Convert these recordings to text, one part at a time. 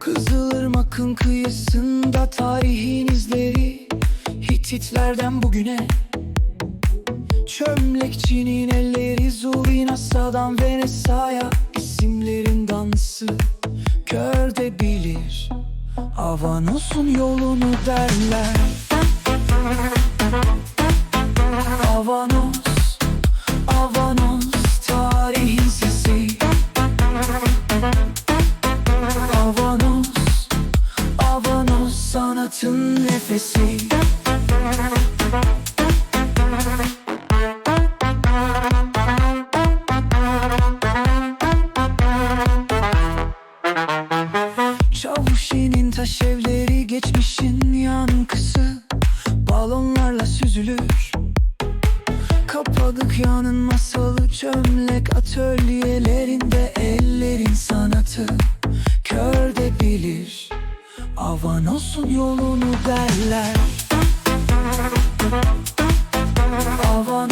Kızılırmak'ın kıyısında tarihin izleri Hititlerden bugüne. Çömlekçinin elleri Zulinasa'dan Venesa'ya Avanos'un yolunu derler? Avanos Avanos tarihin sesi. Avanos Avanos sanatın nefesi taş evleri geçmişin yankısı. Balonlarla süzülür. Kapadıkya'nın masalı çömlek atölyelerinde ellerin sanatı. Kör de bilir Avanos'un yolunu derler. Avanos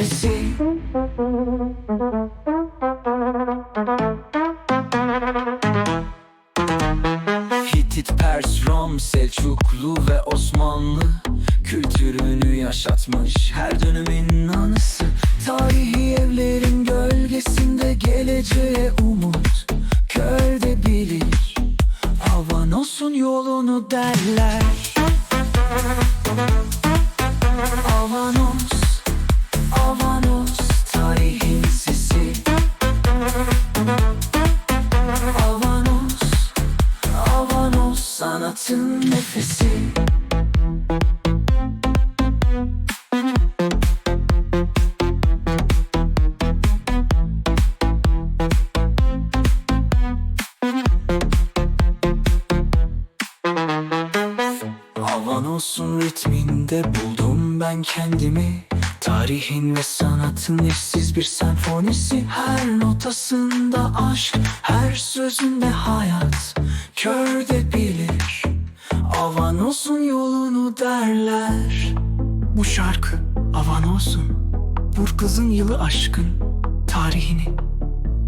nefesi. Hitit, Pers, Rom, Selçuklu ve Osmanlı Kültürünü yaşatmış. Her dönemin anısı Tarihi evlerin gölgesinde geleceğe umut. Kör de bilir Avanos'un yolunu derler. Avanos sanatın nefesi. Avanos'un ritminde buldum ben kendimi. Tarihin ve sanatın eşsiz bir senfonisi. Her notasında aşk, her sözünde hayat. Kör de yolunu derler Bu şarkı Avanos'un, Burgaz'ın yılı aşkın Tarihini,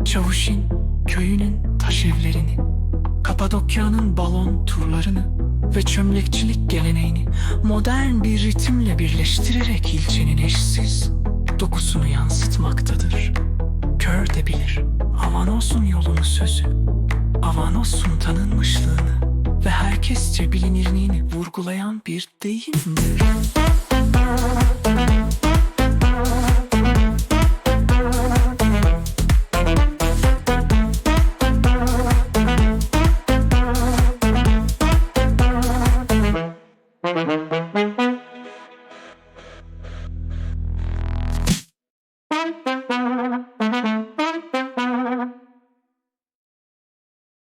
Çavuşin köyünün taş evlerini Kapadokya'nın balon turlarını ve çömlekçilik geleneğini modern bir ritimle birleştirerek ilçenin eşsiz dokusunu yansıtmaktadır. Kör de bilir, Avanos'un yolunu sözü, Avanos'un tanınmışlığını ve herkesçe bilinirliğini koklayan bir deyimdir.